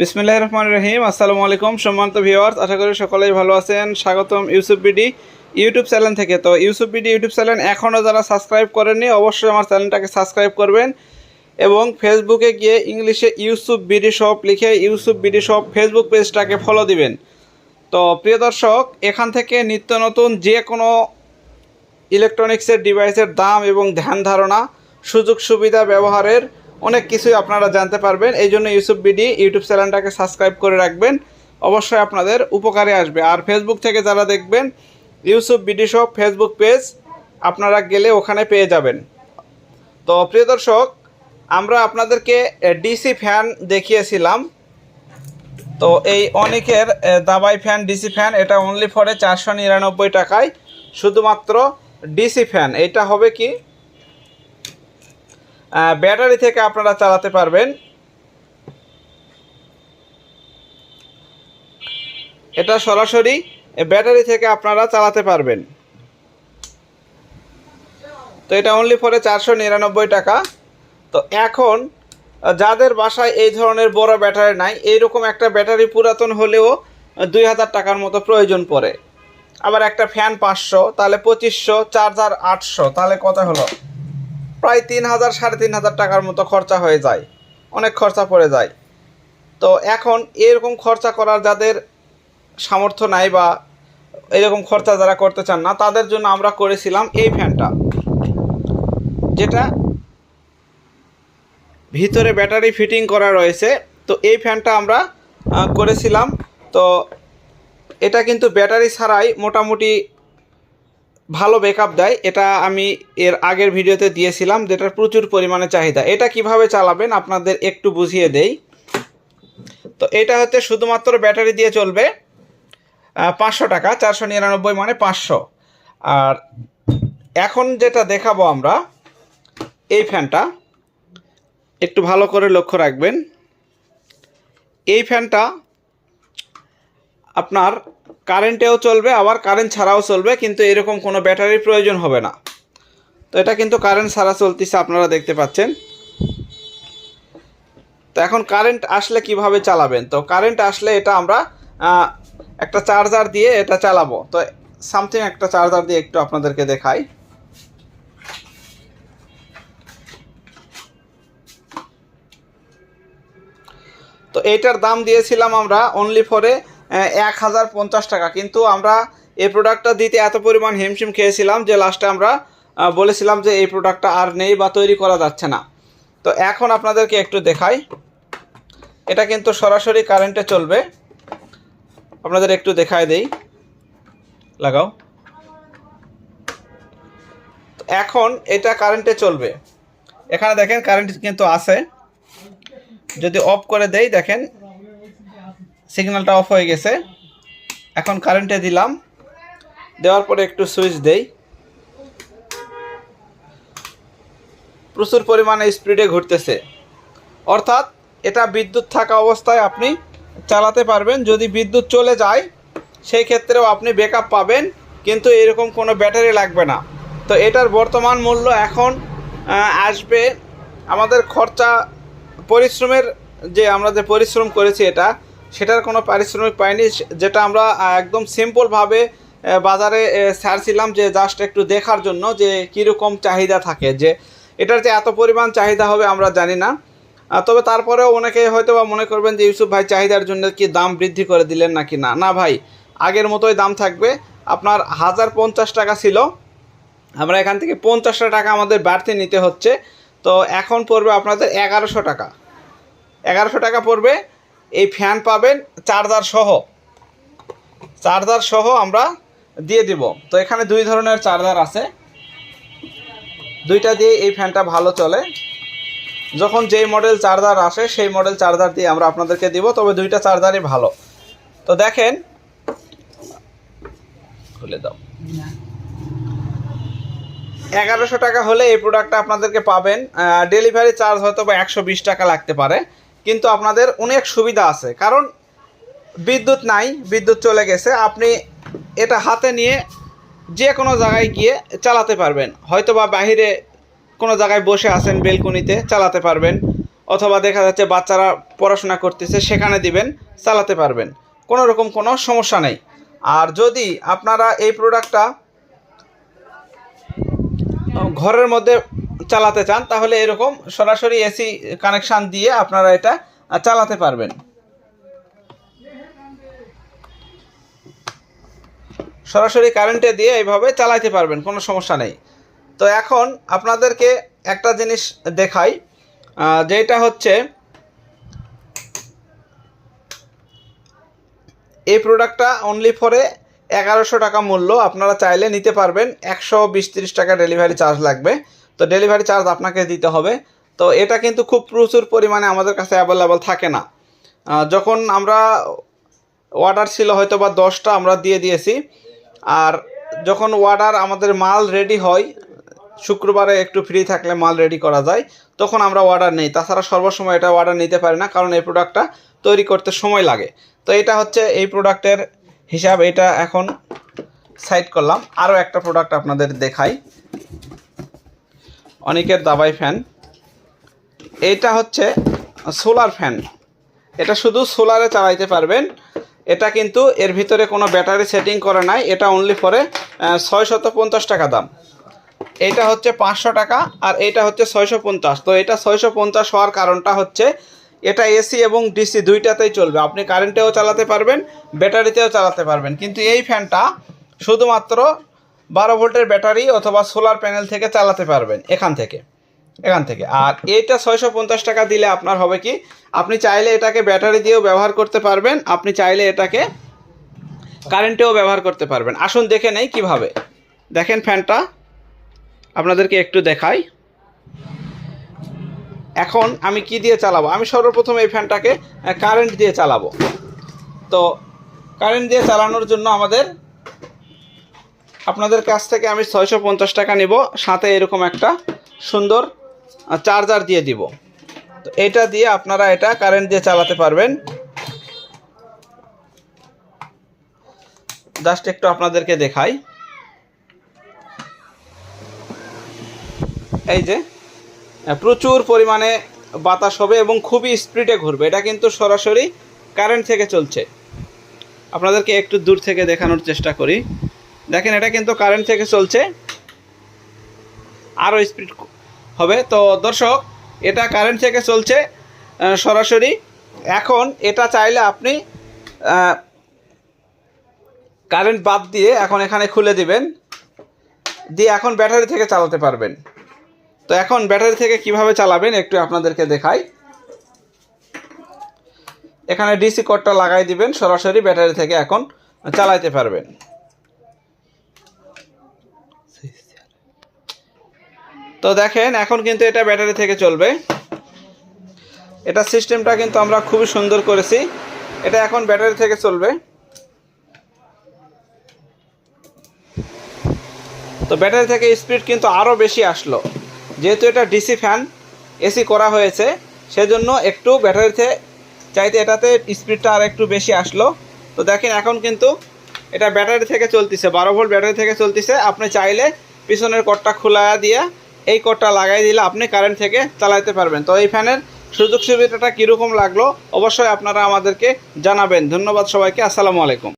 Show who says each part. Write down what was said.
Speaker 1: বিসমিল্লাহ রহমান রহিম, আসসালামু আলাইকুম সম্মানিত ভিউয়ার্স আশা করি সকলেই ভালো আছেন। স্বাগতম ইউসুফ বিডি ইউটিউব চ্যানেল থেকে। তো ইউসুফ বিডি ইউটিউব চ্যানেল এখনও যারা সাবস্ক্রাইব করেননি, অবশ্যই আমার চ্যানেলটাকে সাবস্ক্রাইব করবেন এবং ফেসবুকে গিয়ে ইংলিশে ইউসুফ বিডি শপ লিখে ইউসুফ বিডি শপ ফেসবুক পেজটাকে ফলো দিবেন। তো প্রিয় দর্শক, এখান থেকে নিত্য নতুন যে কোনো ইলেকট্রনিক্সের ডিভাইসের দাম এবং ধ্যান ধারণা সুযোগ সুবিধা ব্যবহারের অনেক কিছুই আপনারা জানতে পারবেন। এই জন্য ইউসুফ বিডি ইউটিউব চ্যানেলটাকে সাবস্ক্রাইব করে রাখবেন। অবশ্যই আপনাদের উপকারে আসবে। আর ফেসবুক থেকে যারা দেখবেন Yusuf BD shop Facebook page আপনারা গেলে ওখানে পেয়ে যাবেন। তো প্রিয় দর্শক, আমরা আপনাদেরকে ডিসি ফ্যান দেখিয়েছিলাম। তো এই অনেকের দাবাই ফ্যান ডিসি ফ্যান এটা অনলি ফরে চারশো নিরানব্বই টাকায়। শুধুমাত্র ডিসি ফ্যান এটা হবে কি? ব্যাটারি থেকে আপনারা চালাতে পারবেন। এটা সরাসরি ব্যাটারি থেকে আপনারা চালাতে পারবেন। তো এটা অনলি ফরে চারশো নিরানব্বই টাকা। তো এখন, যাদের বাসায় এই ধরনের বড় ব্যাটারি নাই, এইরকম একটা ব্যাটারি পুরাতন হলেও দুই হাজার টাকার মতো প্রয়োজন পড়ে। আবার একটা ফ্যান পাঁচশো, তাহলে পঁচিশশো, চার্জার আটশো, তাহলে কত হলো? প্রায় তিন হাজার, সাড়ে তিন হাজার টাকার মতো খরচা হয়ে যায়। অনেক খরচা পড়ে যায়। তো এখন এরকম খরচা করার যাদের সামর্থ্য নাই বা এরকম খরচা যারা করতে চান না, তাদের জন্য আমরা করেছিলাম এই ফ্যানটা। যেটা ভিতরে ব্যাটারি ফিটিং করা রয়েছে, তো এই ফ্যানটা আমরা করেছিলাম। তো এটা কিন্তু ব্যাটারি ছাড়াই মোটামুটি ভালো ব্যাকআপ দেয়, এটা আমি এর আগের ভিডিওতে দিয়েছিলাম, যেটার প্রচুর পরিমাণে চাহিদা। এটা কীভাবে চালাবেন আপনাদের একটু বুঝিয়ে দেই। তো এটা হচ্ছে শুধুমাত্র ব্যাটারি দিয়ে চলবে পাঁচশো টাকা, চারশো নিরানব্বই মানে পাঁচশো। আর এখন যেটা দেখাবো আমরা, এই ফ্যানটা, একটু ভালো করে লক্ষ্য রাখবেন। এই ফ্যানটা আপনার কারেন্টেও চলবে, আবার কারেন্ট ছাড়াও চলবে, কিন্তু এরকম কোনো ব্যাটারির প্রয়োজন হবে না। তো এটা কিন্তু কারেন্ট ছাড়া চলতেছে, আপনারা দেখতে পাচ্ছেন। তো এখন কারেন্ট আসলে কীভাবে চালাবেন? তো কারেন্ট আসলে এটা আমরা একটা চার্জার দিয়ে এটা চালাবো। তো সামথিং একটা চার্জার দিয়ে একটু আপনাদেরকে দেখাই। তো এইটার দাম দিয়েছিলাম আমরা অনলি ফরে এক হাজার পঞ্চাশ টাকা। কিন্তু আমরা এই প্রোডাক্টটা দিতে এত পরিমাণ হিমশিম খেয়েছিলাম যে লাস্টে আমরা বলেছিলাম যে এই প্রোডাক্টটা আর নেই বা তৈরি করা যাচ্ছে না। তো এখন আপনাদেরকে একটু দেখাই। এটা কিন্তু সরাসরি কারেন্টে চলবে। আপনাদের একটু দেখায় দেই। লাগাও। এখন এটা কারেন্টে চলবে। এখানে দেখেন কারেন্ট কিন্তু আছে। যদি অফ করে দেই, দেখেন সিগন্যালটা অফ হয়ে গেছে। এখন কারেন্টে দিলাম। দেওয়ার পরে একটু সুইচ দেই। প্রচুর পরিমাণে স্পিডে ঘুরতেছে। অর্থাৎ এটা বিদ্যুৎ থাকা অবস্থায় আপনি চালাতে পারবেন। যদি বিদ্যুৎ চলে যায়, সেই ক্ষেত্রেও আপনি ব্যাকআপ পাবেন, কিন্তু এরকম কোনো ব্যাটারি লাগবে না। তো এটার বর্তমান মূল্য এখন আসবে আমাদের খরচা, পরিশ্রমের যে আমরা যে পরিশ্রম করেছি এটা সেটার কোনো পারিশ্রমিক পাইনি। যেটা আমরা একদম সিম্পলভাবে বাজারে ছাড়ছিলাম যে জাস্ট একটু দেখার জন্য যে কীরকম চাহিদা থাকে। যে এটার যে এত পরিমাণ চাহিদা হবে আমরা জানি না। তবে তারপরেও অনেকে হয়তো বা মনে করবেন যে, ইউসুফ ভাই, চাহিদার জন্য কি দাম বৃদ্ধি করে দিলেন নাকি না? না ভাই, আগের মতোই দাম থাকবে। আপনার হাজার পঞ্চাশ টাকা ছিল। আমরা এখান থেকে পঞ্চাশটা টাকা আমাদের বাড়তি নিতে হচ্ছে। তো এখন পড়বে আপনাদের এগারোশো টাকা। এগারোশো টাকা পড়বে। এই ফ্যান পাবেন চার্জার সহ। চার্জার সহ আমরা দিয়ে দিব। তো এখানে দুই ধরনের চার্জার আছে। দুইটা দিয়ে এই ফ্যানটা ভালো চলে। যখন যেই মডেল চার্জার আসে, সেই মডেল চার্জার দিয়ে আমরা আপনাদেরকে দিব, তবে দুইটা চার্জারই ভালো। তো দেখেন, খুলে দাও। এগারোশো টাকা হলে এই প্রোডাক্টটা আপনাদেরকে পাবেন। ডেলিভারি চার্জ হয়তো বা একশো বিশ টাকা লাগতে পারে। কিন্তু আপনাদের অনেক সুবিধা আছে। কারণ বিদ্যুৎ নাই, বিদ্যুৎ চলে গেছে, আপনি এটা হাতে নিয়ে যে কোনো জায়গায় গিয়ে চালাতে পারবেন। হয়তো বা বাহিরে কোনো জায়গায় বসে আছেন বেলকনিতে, চালাতে পারবেন। অথবা দেখা যাচ্ছে বাচ্চারা পড়াশোনা করতেছে, সেখানে দিবেন, চালাতে পারবেন। কোনো রকম কোনো সমস্যা নেই। আর যদি আপনারা এই প্রোডাক্টটা ঘরের মধ্যে চালাতে চান, তাহলে এরকম সরাসরি এসি কানেকশান দিয়ে আপনারা এটা চালাতে পারবেন। সরাসরি কারেন্টে দিয়ে এইভাবে চালাইতে পারবেন, কোনো সমস্যা নেই। তো এখন আপনাদেরকে একটা জিনিস দেখাই যেটা হচ্ছে, এই প্রোডাক্টটা অনলি ফরে এগারোশো টাকা মূল্য আপনারা চাইলে নিতে পারবেন, একশো বিশ তিরিশ টাকা ডেলিভারি চার্জ লাগবে। তো ডেলিভারি চার্জ আপনাকে দিতে হবে। তো এটা কিন্তু খুব প্রচুর পরিমাণে আমাদের কাছে অ্যাভেলেবল থাকে না। যখন আমরা অর্ডার ছিল হয়তো বা দশটা আমরা দিয়ে দিয়েছি। আর যখন অর্ডার আমাদের মাল রেডি হয়, শুক্রবারে একটু ফ্রি থাকলে মাল রেডি করা যায়, তখন আমরা অর্ডার নেই। তাছাড়া সর্বসময় এটা অর্ডার নিতে পারি না, কারণ এই প্রোডাক্টটা তৈরি করতে সময় লাগে। তো এটা হচ্ছে এই প্রোডাক্টের হিসাব, এটা এখন সাইড করলাম। আরও একটা প্রোডাক্ট আপনাদের দেখাই। অনেকের দাবাই ফ্যান। এইটা হচ্ছে সোলার ফ্যান। এটা শুধু সোলারে চালাইতে পারবেন। এটা কিন্তু এর ভিতরে কোনো ব্যাটারি সেটিং করে নাই। এটা অনলি ফরে ছয়শত পঞ্চাশ টাকা দাম। এইটা হচ্ছে পাঁচশো টাকা আর এইটা হচ্ছে ছয়শো পঞ্চাশ। তো এটা ছয়শো পঞ্চাশ হওয়ার কারণটা হচ্ছে এটা এসি এবং ডিসি দুইটাতেই চলবে। আপনি কারেন্টেও চালাতে পারবেন, ব্যাটারিতেও চালাতে পারবেন। কিন্তু এই ফ্যানটা শুধুমাত্র বারো ভোল্টের ব্যাটারি অথবা সোলার প্যানেল থেকে চালাতে পারবেন, এখান থেকে এখান থেকে। আর এইটা ছয়শো পঞ্চাশ টাকা দিলে আপনার হবে কি, আপনি চাইলে এটাকে ব্যাটারি দিয়েও ব্যবহার করতে পারবেন, আপনি চাইলে এটাকে কারেন্টেও ব্যবহার করতে পারবেন। আসুন দেখে নেই কীভাবে। দেখেন ফ্যানটা, আপনাদেরকে একটু দেখাই। এখন আমি কি দিয়ে চালাবো? আমি সর্বপ্রথম এই ফ্যানটাকে কারেন্ট দিয়ে চালাবো। তো কারেন্ট দিয়ে চালানোর জন্য আমাদের আপনাদের কাছ থেকে আমি ছয়শো পঞ্চাশ টাকা নিব। সাথে এরকম একটা সুন্দর চার্জার দিয়ে দিব। তো এটা দিয়ে আপনারা এটা কারেন্ট দিয়ে চালাতে পারবেন। জাস্ট একটু আপনাদেরকে দেখাই। এই যে প্রচুর পরিমাণে বাতাস হবে এবং খুবই স্পিডে ঘুরবে। এটা কিন্তু সরাসরি কারেন্ট থেকে চলছে। আপনাদেরকে একটু দূর থেকে দেখানোর চেষ্টা করি। দেখেন, এটা কিন্তু কারেন্ট থেকে চলছে। আরও স্পিড হবে। তো দর্শক, এটা কারেন্ট থেকে চলছে সরাসরি। এখন এটা চাইলে আপনি কারেন্ট বাদ দিয়ে এখন এখানে খুলে দিবেন। দিয়ে এখন ব্যাটারি থেকে চালাতে পারবেন। তো এখন ব্যাটারি থেকে কীভাবে চালাবেন একটু আপনাদেরকে দেখাই। এখানে ডিসি কোডটা লাগাই দিবেন, সরাসরি ব্যাটারি থেকে এখন চালাইতে পারবেন। তো দেখেন, এখন কিন্তু এটা ব্যাটারি থেকে চলবে। এটা সিস্টেমটা কিন্তু আমরা খুবই সুন্দর করেছি। এটা এখন ব্যাটারি থেকে চলবে। তো ব্যাটারি থেকে স্পিড কিন্তু আরও বেশি আসলো। যেহেতু এটা ডিসি ফ্যান, এসি করা হয়েছে, সেজন্য একটু ব্যাটারিতে চাইতে এটাতে স্পিডটা আর একটু বেশি আসলো। তো দেখেন, এখন কিন্তু এটা ব্যাটারি থেকে চলতেছে, বারো ভোল্ট ব্যাটারি থেকে চলতেছে। আপনি চাইলে পিছনের কটটা খোলা দিয়ে এই কোডটা লাগাই দিলে আপনি কারেন্ট থেকে চালাইতে পারবেন। তো এই ফ্যানের সুযোগ সুবিধাটা কীরকম লাগল, অবশ্যই আপনারা আমাদেরকে জানাবেন। ধন্যবাদ সবাইকে, আসসালামু আলাইকুম।